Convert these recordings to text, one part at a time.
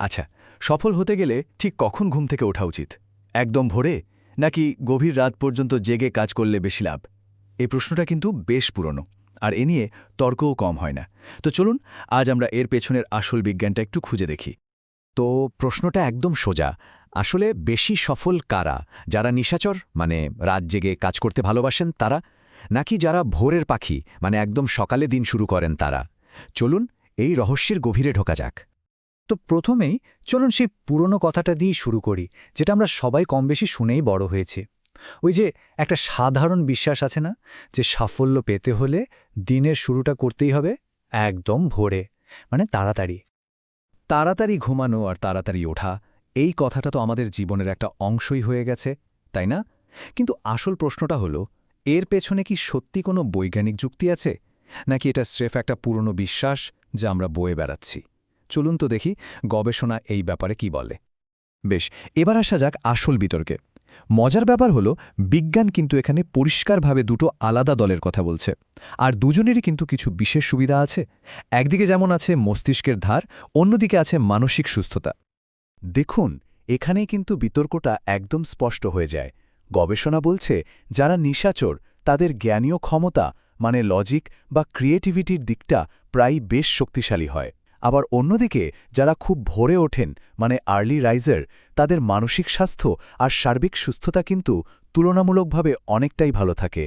আচ্ছা সফল হতে গেলে ঠিক কখন ঘুম থেকে ওঠা উচিত? একদম ভোরে? নাকি গভীর রাত পর্যন্ত জেগে কাজ করলে বেশি লাভ? এই প্রশ্নটা কিন্তু বেশ পুরনো, আর এ নিয়ে তর্কও কম হয় না। তো চলুন, আজ আমরা এর পেছনের আসল বিজ্ঞানটা একটু খুঁজে দেখি। তো প্রশ্নটা একদম সোজা, আসলে বেশি সফল কারা? যারা নিশাচর মানে রাত জেগে কাজ করতে ভালোবাসেন তারা? নাকি যারা ভোরের পাখি মানে একদম সকালে দিন শুরু করেন তারা? চলুন, এই রহস্যের গভীরে ঢোকা যাক। তো প্রথমেই চলুন সেই পুরনো কথাটা দিয়েই শুরু করি, যেটা আমরা সবাই কম বেশি শুনেই বড় হয়েছি। ওই যে একটা সাধারণ বিশ্বাস আছে না, যে সাফল্য পেতে হলে দিনের শুরুটা করতেই হবে একদম ভোরে মানে তাড়াতাড়ি। তাড়াতাড়ি ঘুমানো আর তাড়াতাড়ি ওঠা, এই কথাটা তো আমাদের জীবনের একটা অংশই হয়ে গেছে, তাই না? কিন্তু আসল প্রশ্নটা হলো, এর পেছনে কি সত্যি কোনো বৈজ্ঞানিক যুক্তি আছে? নাকি এটা স্রেফ একটা পুরনো বিশ্বাস যা আমরা বয়ে বেড়াচ্ছি? চলুন তো দেখি গবেষণা এই ব্যাপারে কি বলে। বেশ, এবার আসা যাক আসল বিতর্কে। মজার ব্যাপার হলো, বিজ্ঞান কিন্তু এখানে পরিষ্কারভাবে দুটো আলাদা দলের কথা বলছে। আর দুজনেরই কিন্তু কিছু বিশেষ সুবিধা আছে। একদিকে যেমন আছে মস্তিষ্কের ধার, অন্যদিকে আছে মানসিক সুস্থতা। দেখুন, এখানেই কিন্তু বিতর্কটা একদম স্পষ্ট হয়ে যায়। গবেষণা বলছে, যারা নিশাচর, তাদের জ্ঞানীয় ক্ষমতা মানে লজিক বা ক্রিয়েটিভিটির দিকটা প্রায় বেশ শক্তিশালী হয়। আবার অন্যদিকে, যারা খুব ভোরে ওঠেন মানে আর্লি রাইজার তাদের মানসিক স্বাস্থ্য আর সার্বিক সুস্থতা কিন্তু তুলনামূলকভাবে অনেকটাই ভালো থাকে।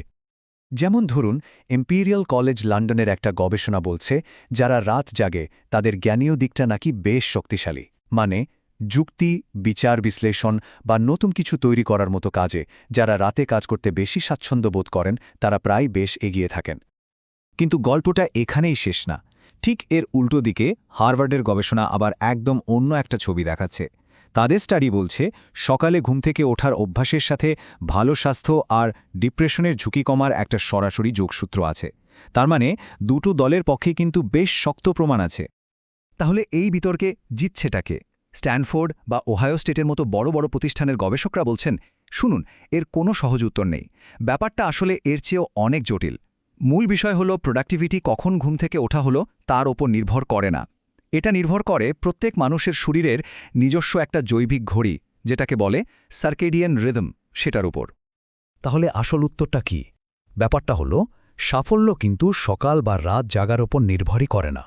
যেমন ধরুন এম্পিরিয়াল কলেজ লন্ডনের একটা গবেষণা বলছে, যারা রাত জাগে, তাদের জ্ঞানীয় দিকটা নাকি বেশ শক্তিশালী। মানে যুক্তি, বিচার বিশ্লেষণ বা নতুন কিছু তৈরি করার মতো কাজে, যারা রাতে কাজ করতে বেশি স্বাচ্ছন্দ্য বোধ করেন, তারা প্রায় বেশ এগিয়ে থাকেন। কিন্তু গল্পটা এখানেই শেষ না। ঠিক এর উল্টো দিকে হার্ভার্ডের গবেষণা আবার একদম অন্য একটা ছবি দেখাচ্ছে। তাদের স্টাডি বলছে, সকালে ঘুম থেকে ওঠার অভ্যাসের সাথে ভালো স্বাস্থ্য আর ডিপ্রেশনের ঝুঁকি কমার একটা সরাসরি যোগসূত্র আছে। তার মানে দুটো দলের পক্ষে কিন্তু বেশ শক্ত প্রমাণ আছে। তাহলে এই বিতর্কে জিতছেটাকে স্ট্যানফোর্ড বা ওহায়ো স্টেটের মতো বড় বড় প্রতিষ্ঠানের গবেষকরা বলছেন, শুনুন, এর কোনো সহজ উত্তর নেই। ব্যাপারটা আসলে এর চেয়েও অনেক জটিল। মূল বিষয় হল প্রোডাক্টিভিটি কখন ঘুম থেকে ওঠা হলো তার ওপর নির্ভর করে না। এটা নির্ভর করে প্রত্যেক মানুষের শরীরের নিজস্ব একটা জৈবিক ঘড়ি, যেটাকে বলে সার্কেডিয়ান রিদম সেটার উপর। তাহলে আসল উত্তরটা কি? ব্যাপারটা হলো, সাফল্য কিন্তু সকাল বা রাত জাগার ওপর নির্ভরই করে না।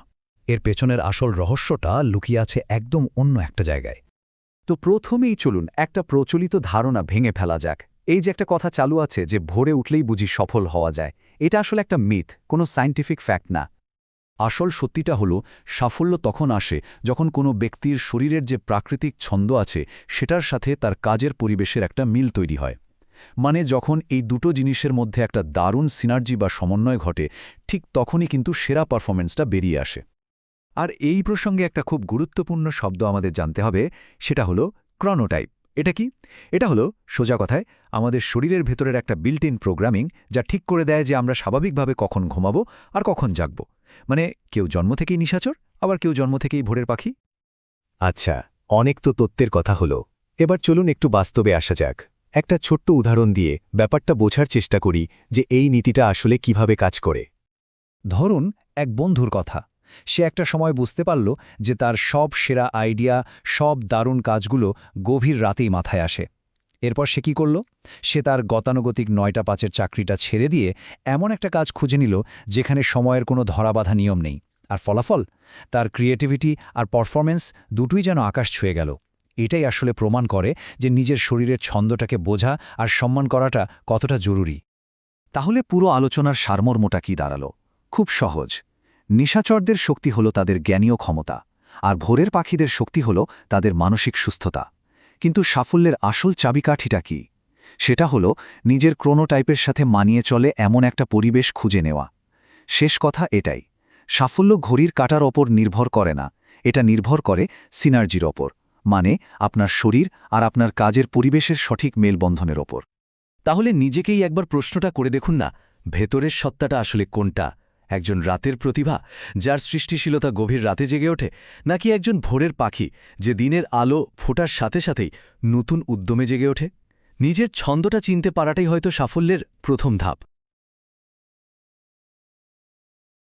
এর পেছনের আসল রহস্যটা লুকিয়ে আছে একদম অন্য একটা জায়গায়। তো প্রথমেই চলুন একটা প্রচলিত ধারণা ভেঙে ফেলা যাক। এই যে একটা কথা চালু আছে যে ভোরে উঠলেই বুঝি সফল হওয়া যায়, এটা আসলে একটা মিথ, কোনো সায়েন্টিফিক ফ্যাক্ট না। আসল সত্যিটা হলো, সাফল্য তখন আসে যখন কোনো ব্যক্তির শরীরের যে প্রাকৃতিক ছন্দ আছে, সেটার সাথে তার কাজের পরিবেশের একটা মিল তৈরি হয়। মানে যখন এই দুটো জিনিসের মধ্যে একটা দারুণ সিনার্জি বা সমন্বয় ঘটে, ঠিক তখনই কিন্তু সেরা পারফরমেন্সটা বেরিয়ে আসে। আর এই প্রসঙ্গে একটা খুব গুরুত্বপূর্ণ শব্দ আমাদের জানতে হবে, সেটা হলো ক্রনোটাইপ। এটা কি? এটা হলো সোজা কথায় আমাদের শরীরের ভেতরের একটা বিল্ট ইন প্রোগ্রামিং যা ঠিক করে দেয় যে আমরা স্বাভাবিকভাবে কখন ঘুমাবো আর কখন জাগব। মানে কেউ জন্ম থেকেই নিশাচর আবার কেউ জন্ম থেকেই ভোরের পাখি। আচ্ছা অনেক তো তত্ত্বের কথা হলো। এবার চলুন একটু বাস্তবে আসা যাক। একটা ছোট্ট উদাহরণ দিয়ে ব্যাপারটা বোঝার চেষ্টা করি যে এই নীতিটা আসলে কীভাবে কাজ করে। ধরুন এক বন্ধুর কথা। সে একটা সময় বুঝতে পারল যে তার সব সেরা আইডিয়া, সব দারুণ কাজগুলো গভীর রাতেই মাথায় আসে। এরপর সে কি করল? সে তার গতানুগতিক নয়টা পাঁচের চাকরিটা ছেড়ে দিয়ে এমন একটা কাজ খুঁজে নিল যেখানে সময়ের কোনো ধরাবাধা নিয়ম নেই। আর ফলাফল? তার ক্রিয়েটিভিটি আর পারফরমেন্স দুটোই যেন আকাশ ছুঁয়ে গেল। এটাই আসলে প্রমাণ করে যে নিজের শরীরের ছন্দটাকে বোঝা আর সম্মান করাটা কতটা জরুরি। তাহলে পুরো আলোচনার সারমর্মটা কি দাঁড়াল? খুব সহজ। নিশাচরদের শক্তি হল তাদের জ্ঞানীয় ক্ষমতা, আর ভোরের পাখিদের শক্তি হল তাদের মানসিক সুস্থতা। কিন্তু সাফল্যের আসল চাবিকাঠিটা কি? সেটা হল নিজের ক্রোনোটাইপের সাথে মানিয়ে চলে এমন একটা পরিবেশ খুঁজে নেওয়া। শেষ কথা এটাই, সাফল্য ঘড়ির কাটার ওপর নির্ভর করে না, এটা নির্ভর করে সিনার্জির ওপর মানে আপনার শরীর আর আপনার কাজের পরিবেশের সঠিক মেলবন্ধনের ওপর। তাহলে নিজেকেই একবার প্রশ্নটা করে দেখুন না, ভেতরের সত্তাটা আসলে কোনটা? একজন রাতের প্রতিভা, যার সৃষ্টিশীলতা গভীর রাতে জেগে ওঠে, নাকি একজন ভোরের পাখি যে দিনের আলো ফোটার সাথে সাথেই নতুন উদ্যমে জেগে ওঠে? নিজের ছন্দটা চিনতে পারাটাই হয়তো সাফল্যের প্রথম ধাপ।